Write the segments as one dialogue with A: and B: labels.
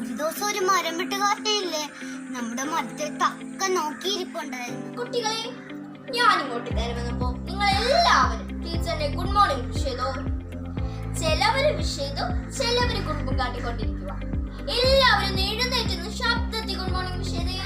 A: ഒരു ദിവസം ഒരു മരം വിട്ട് കാറ്റയില്ലേ നമ്മുടെ മരത്തെ തക്ക നോക്കിയിരിപ്പുണ്ടായിരുന്നു.
B: കുട്ടികളെ ഞാൻ ഇങ്ങോട്ട് കയറി നിങ്ങൾ എല്ലാവരും ടീച്ചറിന്റെ ഗുഡ് മോർണിംഗ് വിഷ് ചെയ്തോ ചിലവര് വിഷ് ചെയ്തു ചിലവര് കുടുംബം കാട്ടിക്കൊണ്ടിരിക്കുക എല്ലാവരും എഴുന്നേറ്റ് ശബ്ദത്തിൽ ഗുഡ് മോർണിംഗ് വിഷ് ചെയ്തേ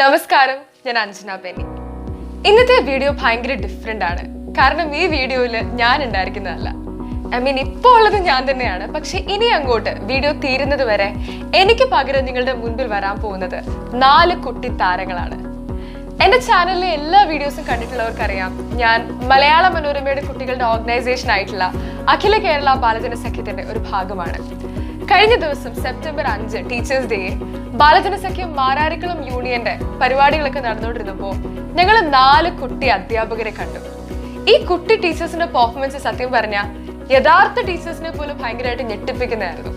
C: നമസ്കാരം ഞാൻ അഞ്ജന ബെന്നി. ഇന്നത്തെ വീഡിയോ ഭയങ്കര ഡിഫറെന്റ് ആണ്. കാരണം ഈ വീഡിയോയിൽ ഞാൻ ഉണ്ടായിരിക്കുന്നതല്ല. ഐ മീൻ ഇപ്പോൾ ഉള്ളത് ഞാൻ തന്നെയാണ്. പക്ഷെ ഇനി അങ്ങോട്ട് വീഡിയോ തീരുന്നത് വരെ എനിക്ക് പകരം നിങ്ങളുടെ മുൻപിൽ വരാൻ പോകുന്നത് നാല് കുട്ടി താരങ്ങളാണ്. എന്റെ ചാനലിലെ എല്ലാ വീഡിയോസും കണ്ടിട്ടുള്ളവർക്കറിയാം. ഞാൻ മലയാള മനോരമയുടെ കുട്ടികളുടെ ഓർഗനൈസേഷൻ ആയിട്ടുള്ള അഖില കേരള ബാലജന സഖ്യത്തിന്റെ ഒരു ഭാഗമാണ്. കഴിഞ്ഞ ദിവസം സെപ്റ്റംബർ അഞ്ച് ടീച്ചേഴ്സ് ഡേ ബാലജനസഖ്യം മാരാരിക്കുളം യൂണിയന്റെ പരിപാടികളൊക്കെ നടന്നുകൊണ്ടിരുന്നപ്പോൾ ഞങ്ങൾ നാല് കുട്ടി അധ്യാപകരെ കണ്ടു. ഈ കുട്ടി ടീച്ചേഴ്സിന്റെ പെർഫോമൻസ് സത്യം പറഞ്ഞ യഥാർത്ഥ ടീച്ചേഴ്സിനെ പോലും ഭയങ്കരമായിട്ട് ഞെട്ടിപ്പിക്കുന്നതായിരുന്നു.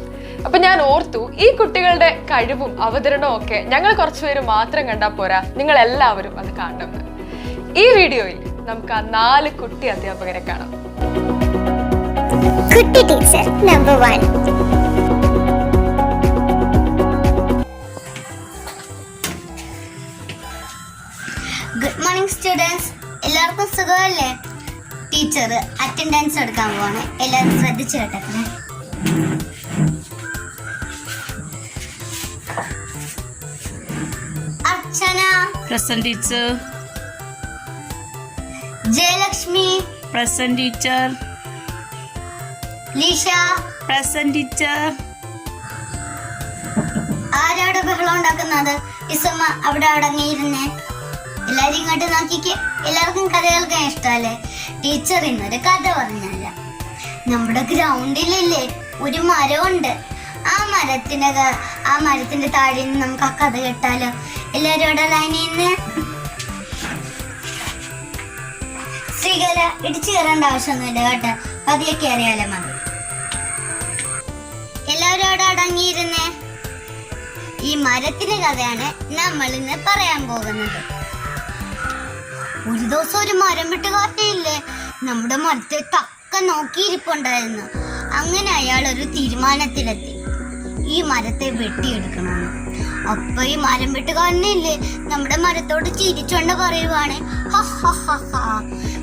C: അപ്പൊ ഞാൻ ഓർത്തു ഈ കുട്ടികളുടെ കഴിവും അവതരണവും ഒക്കെ ഞങ്ങൾ കുറച്ചുപേര് മാത്രം കണ്ടാൽ പോരാ നിങ്ങൾ എല്ലാവരും അത് കാണണം. ഈ വീഡിയോയിൽ നമുക്ക് ആ നാല് കുട്ടി അധ്യാപകരെ കാണാം.
A: കുട്ടി ടീച്ചർ നമ്പർ വൺ സ്റ്റുഡൻസ് എല്ലാവർക്കും സുഖമല്ലേ? ടീച്ചർ അറ്റൻഡൻസ് എടുക്കാൻ പോവാണ്. എല്ലാവരും ശ്രദ്ധിച്ചു കേട്ടേ Archana.
D: Present teacher
A: Jayalakshmi.
D: Present teacher
A: Leesha.
D: Present teacher
A: ആരാണ് ബഹളം ഉണ്ടാക്കുന്നത്? ഇസമ്മ അവിടെ അടങ്ങിയിരുന്നേ. എല്ലാരും ഇങ്ങോട്ട് നോക്കിക്ക്. എല്ലാവർക്കും കഥ കേൾക്കാൻ ഇഷ്ടമല്ലേ? ടീച്ചർ ഇന്നൊരു കഥ പറഞ്ഞല്ല നമ്മുടെ ഗ്രൗണ്ടിലില്ലേ ഒരു മരമുണ്ട്. ആ മരത്തിന്റെ ആ മരത്തിന്റെ താഴെ നിന്ന് നമുക്ക് ആ കഥ കേട്ടാലോ? എല്ലാരും ഇവിടെ ലൈനിന്ന് നിന്ന്? ശ്രീകല ഇടിച്ചു കയറേണ്ട ആവശ്യമൊന്നുമില്ല കേട്ടോ. പതിയെ കയറിയാലേ മതി. എല്ലാവരും അവിടെ അടങ്ങിയിരുന്നേ? ഈ മരത്തിന്റെ കഥയാണ് നമ്മൾ ഇന്ന് പറയാൻ പോകുന്നത്. ഒരു ദിവസം ഒരു മരം വിട്ട് കാട്ടിയില്ലേ? നമ്മുടെ മരത്തെ തക്ക നോക്കിയിരിപ്പുണ്ടായിരുന്നു. അങ്ങനെ അയാൾ ഒരു തീരുമാനത്തിലെത്തി. ഈ മരത്തെ വെട്ടിയെടുക്കണമെന്ന് അപ്പൊ ഈ മരം വെട്ടുകാരനില്ലേ നമ്മുടെ മരത്തോട് ചിരിച്ചോണ്ട് പറയുവാണ് "ഹ, ഹ, ഹ, ഹ,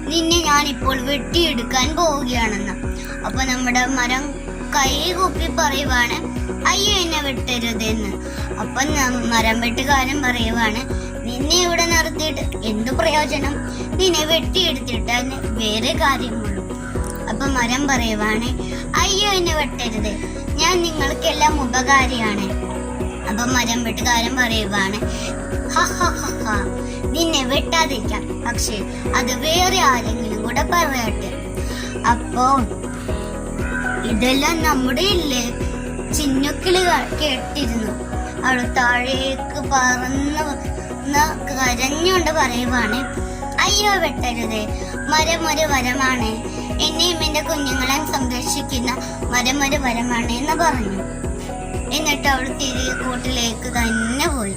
A: നിന്നെ ഞാൻ ഇപ്പോൾ വെട്ടിയെടുക്കാൻ പോവുകയാണെന്ന്. അപ്പൊ നമ്മുടെ മരം കൈ കൂപ്പി പറയുവാണ് അയ്യോ എന്നെ വിട്ടരുതെന്ന്. അപ്പൊ മരം വെട്ടുകാരൻ പറയുവാണ് നിന്നെ ഇവിടെ നിർത്തിയിട്ട് എന്ത് പ്രയോജനം? നിന്നെ വെട്ടിയെടുത്തിട്ട് വേറെ കാര്യമുള്ളൂ. അപ്പൊ മരം പറയുവാണ് അയ്യോ എന്നെ വെട്ടരുത്. ഞാൻ നിങ്ങൾക്കെല്ലാം ഉപകാരിയാണ്. അപ്പൊ മരം വെട്ടുകാരൻ പറയുവാണ് "ഹ, ഹ, ഹ, ഹ, നിന്നെ വെട്ടാതിരിക്കാം. പക്ഷെ അത് വേറെ ആരെങ്കിലും കൂടെ പറയട്ടെ. അപ്പോ ഇതെല്ലാം നമ്മുടെ ഇല്ലേ? ചിന്നുക്കിളി കേട്ടിരുന്നു. അവൾ താഴേക്ക് പറന്ന് ന്ന് കരഞ്ഞുകൊണ്ട് പറയുവാണ് അയ്യോ വെട്ടരുതേ മരം ഒരു വരമാണ്. എന്നെയും എന്റെ കുഞ്ഞുങ്ങളെയും സംരക്ഷിക്കുന്ന മരം ഒരു വരമാണ് എന്ന് പറഞ്ഞു. എന്നിട്ട് അവൾ തിരികെ കൂട്ടിലേക്ക് തന്നെ പോയി.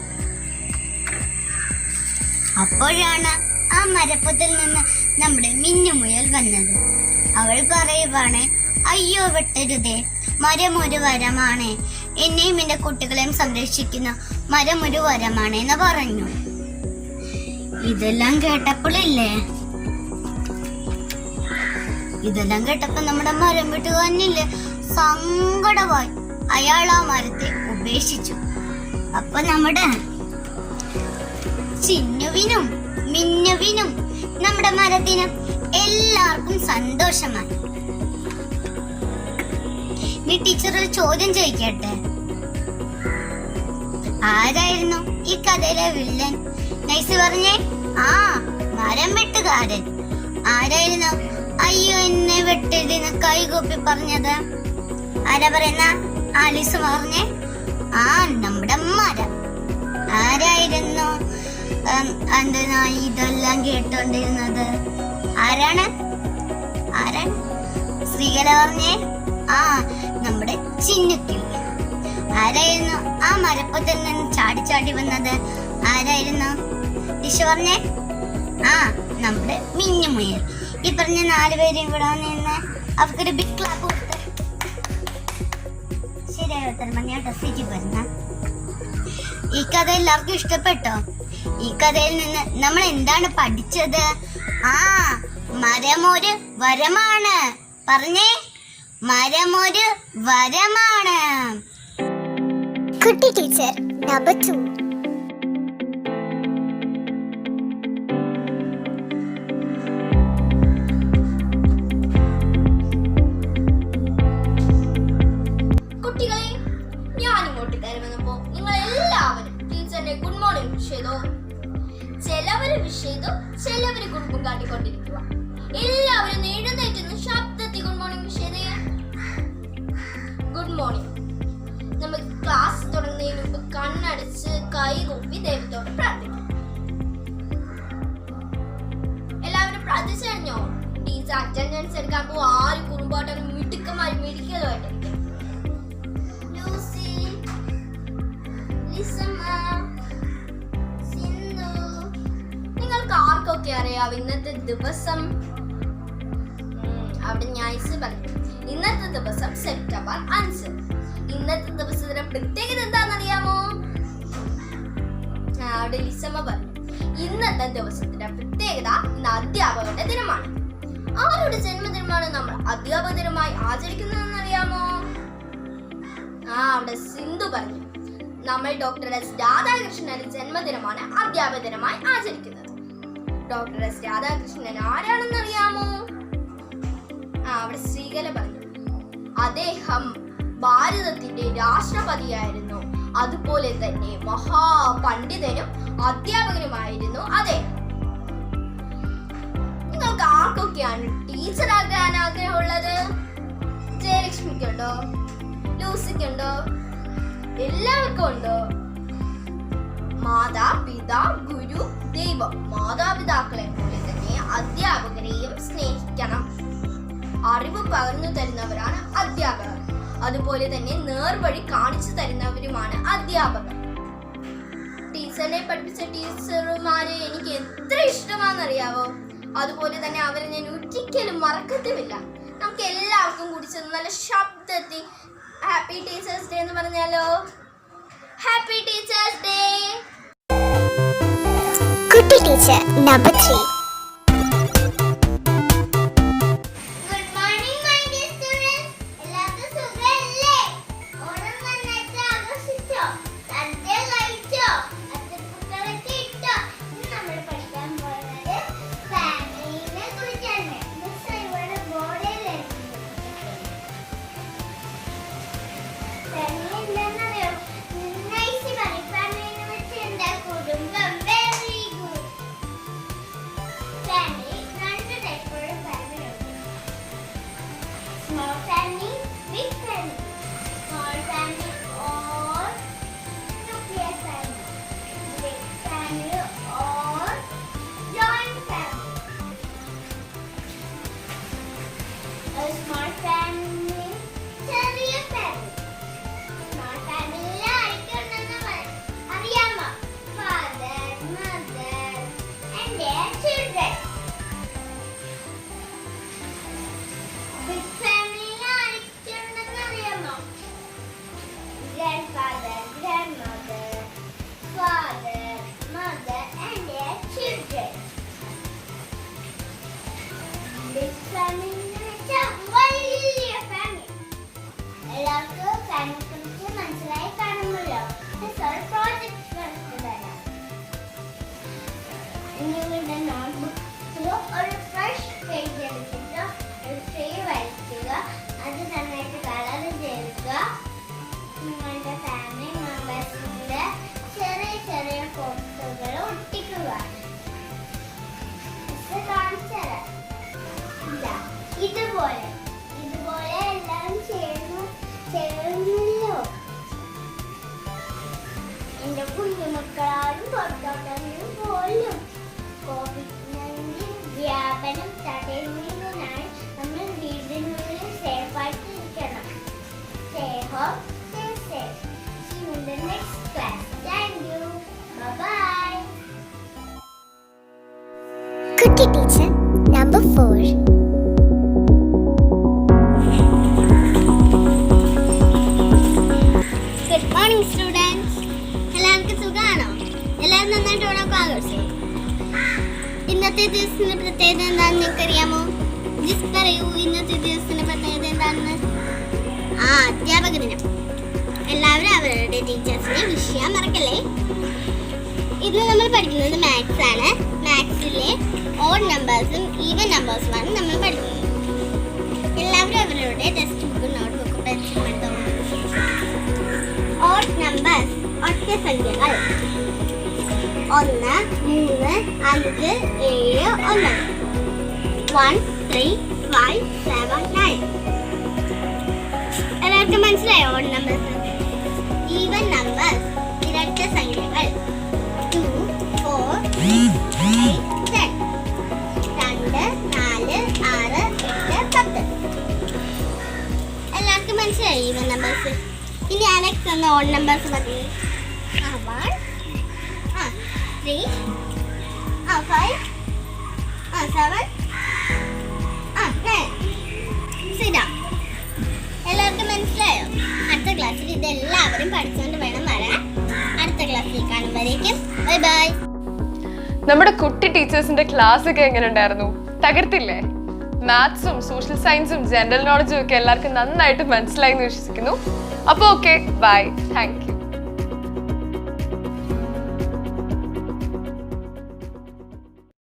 A: അപ്പോഴാണ് ആ മരപ്പത്തിൽ നിന്ന് നമ്മുടെ മിന്നുമുയൽ വന്നത്. അവൾ പറയുവാണ് അയ്യോ വെട്ടരുതേ. മരം ഒരു വരമാണ്. എന്നെയും എന്റെ കുട്ടികളെയും സംരക്ഷിക്കുന്ന മരം ഒരു വരമാണ് എന്ന് പറഞ്ഞു. ഇതെല്ലാം കേട്ടപ്പോഴില്ലേ? ഇതെല്ലാം കേട്ടപ്പോ നമ്മുടെ മരം വെട്ടുകാരനില്ലേ? സങ്കടമായി. അയാൾ ആ മരത്തെ ഉപേക്ഷിച്ചു. അപ്പൊ നമ്മുടെ ചിന്നുവിനും മിന്നുവിനും നമ്മുടെ മരത്തിനും എല്ലാവർക്കും സന്തോഷമായി. നീ ടീച്ചർ ഒരു ചോദ്യം ചോദിക്കട്ടെ? ആരായിരുന്നു ഈ കഥയിലെ വില്ലൻ? നൈസ് പറഞ്ഞേ. ആ മരം വെട്ടുകാരൻ. ആരായിരുന്നു? അയ്യോ എന്നെ വെട്ടരുതെന്ന് കൈകൂപ്പി പറഞ്ഞത്. ആരാ പറയുന്ന? ആലീസ് പറഞ്ഞേ. ആ നമ്മുടെ മരം. ആരായിരുന്നു? എന്തിനാ ഇതെല്ലാം കേട്ടോണ്ടിരുന്നത്. ആരാണ്? ആരാണ്? ശ്രീകല പറഞ്ഞേ. ആ നമ്മുടെ ചിന്നക്കിളി ആരായിരുന്നു ആ മരപ്പത്തിൽ നിന്ന് ചാടി ചാടി വന്നത്? ആരായിരുന്നു? ദിശ പറഞ്ഞേ? ആ നമ്മുടെ മിന്നുമുയൽ ഈ പറഞ്ഞ നാലുപേരും ഇവിടെ നിന്ന് അവർക്കൊരു ബിഗ് ക്ലാപ്പ് കൊടുത്ത്. ശരിയായ പറഞ്ഞ വരുന്ന ഈ കഥ എല്ലാവർക്കും ഇഷ്ടപ്പെട്ടോ? ഈ കഥയിൽ നിന്ന് നമ്മൾ എന്താണ് പഠിച്ചത്? ആ മരമൊരു വരമാണ്. പറഞ്ഞേ? മരമൊരു വരമാണ്.
E: കുട്ടി ടീച്ചർ നമ്പർ ടു
B: നിങ്ങൾക്ക് ആർക്കൊക്കെ അറിയാം ഇന്നത്തെ ദിവസം. അവിടെ ഞായസ് പറഞ്ഞു. ഇന്നത്തെ ദിവസം സെപ്റ്റംബർ അഞ്ച്. ഇന്നത്തെ ദിവസത്തിന്റെ പ്രത്യേകത എന്താണെന്നറിയാമോ? അവിടെ ലിസമ്മ പറഞ്ഞു. ഇന്നത്തെ ദിവസത്തിന്റെ പ്രത്യേകത ഇന്ന് അധ്യാപകരുടെ ദിനമാണ്. ആരുടെ ജന്മദിനമാണ് നമ്മൾ അധ്യാപക ദിനമായി ആചരിക്കുന്നതെന്ന് അറിയാമോ ആ അവിടെ സിന്ധു പറഞ്ഞു. നമ്മൾ ഡോക്ടർ എസ് രാധാകൃഷ്ണന്റെ ജന്മദിനമാണ് അധ്യാപക ദിനമായി ആചരിക്കുന്നത്. ഡോക്ടർ എസ് രാധാകൃഷ്ണൻ ആരാണെന്ന് അറിയാമോ? ആ അവിടെ ശ്രീകല പറഞ്ഞു. അദ്ദേഹം ഭാരതത്തിന്റെ രാഷ്ട്രപതിയായിരുന്നു. അതുപോലെ തന്നെ മഹാപണ്ഡിതനും അധ്യാപകനുമായിരുന്നു അദ്ദേഹം നിങ്ങൾക്ക് ആർക്കൊക്കെയാണ് ടീച്ചർ ആകാൻ ആഗ്രഹമുള്ളത്? ജയലക്ഷ്മിക്കുണ്ടോ? ലൂസിക്കുണ്ടോ? എല്ലാവർക്കും ഉണ്ടോ? മാതാപിതാ ഗുരു ദൈവം. മാതാപിതാക്കളെ പോലെ തന്നെ അധ്യാപകരെയും സ്നേഹിക്കണം. അറിവ് പകർന്നു തരുന്നവരാണ് അധ്യാപകർ. അതുപോലെ തന്നെ നേർവഴി കാണിച്ചു തരുന്നവരുമാണ് അധ്യാപകർ. ടീച്ചറിനെ പഠിപ്പിച്ച ടീച്ചർമാരെ എനിക്ക് എത്ര ഇഷ്ടമാണെന്നറിയാവോ? അതുപോലെ തന്നെ അവരെ ഞാൻ ഒരിക്കലും മറക്കത്തുമില്ല. നമുക്ക് എല്ലാവർക്കും കൂടി ചെന്ന് നല്ല ശബ്ദത്തിൽ ഹാപ്പി ടീച്ചേഴ്സ് ഡേ എന്ന് പറഞ്ഞാലോ? ഹാപ്പി ടീച്ചേഴ്സ് ഡേ
E: കുട്ടി ടീച്ചർ നമ്പർ ത്രീ
A: പുറത്തോട്ടങ്ങളിൽ പോലും കോവിഡ് വ്യാപനം തടയുന്നതിനായി നമ്മൾ വീടിനുള്ളിൽ സേഫായിട്ട് ഇരിക്കണം
F: stay home safe See
G: you in the next class. Thank you. Bye-bye. Cookie Teacher Number 4 ഇന്നത്തെ ദിവസത്തിന്റെ പ്രത്യേകത എന്താണെന്ന് നിങ്ങൾക്ക് അറിയാമോ ജിസ് പറയൂ ഇന്നത്തെ ദിവസത്തിന്റെ പ്രത്യേകത എന്താണെന്ന്? ആ അധ്യാപക ദിനം. എല്ലാവരും അവരുടെ ടീച്ചേഴ്സിനെ വിഷയം മറക്കല്ലേ? ഇന്ന് നമ്മൾ പഠിക്കുന്നത് മാത്സ് ആണ്. മാത്സിലെ ഓഡ് നമ്പേഴ്സും ഈവൻ നമ്പേഴ്സുമാണ് നമ്മൾ പഠിക്കുന്നത്. എല്ലാവരും അവരുടെ ടെക്സ്റ്റ് ബുക്കും നോട്ട് പെൻസിലും എടുത്തോളൂ ഓഡ് നമ്പേഴ്സ് ഒറ്റ സംഖ്യകൾ. ഒന്ന് മൂന്ന് അഞ്ച് ഏഴ് ഒന്ന്. One three five seven nine എല്ലാവർക്കും മനസ്സിലായോ ഓൺ നമ്പേഴ്സ് ഈവൻ നമ്പർ ഇരട്ട സംഖ്യകൾ. ടു ഫോർ രണ്ട് നാല് ആറ് എട്ട് പത്ത്. എല്ലാവർക്കും മനസ്സിലായി ഈവൻ നമ്പേഴ്സ് ഇനി അലക്സ് എന്ന ഓൺ നമ്പേഴ്സ് പറഞ്ഞു three five, five seven, seven nine. Sit down. എല്ലാവർക്കും മനസ്സിലായോ? അടുത്ത ക്ലാസ്സിൽ ഇതെല്ലാവരും പഠിച്ചുകൊണ്ട് വേണം വരാൻ. അടുത്ത ക്ലാസ്സിൽ കാണുമ്പോഴേക്കും. ബൈ ബൈ
C: നമ്മുടെ കുട്ടി ടീച്ചേഴ്സിന്റെ ക്ലാസ് ഒക്കെ എങ്ങനെ ഉണ്ടായിരുന്നു? തകർത്തില്ലേ? മാത്സും സോഷ്യൽ സയൻസും ജനറൽ നോളജും ഒക്കെ എല്ലാവർക്കും നന്നായിട്ട് മനസ്സിലായി എന്ന് വിശ്വസിക്കുന്നു. അപ്പോൾ ഓക്കെ ബൈ താങ്ക് യു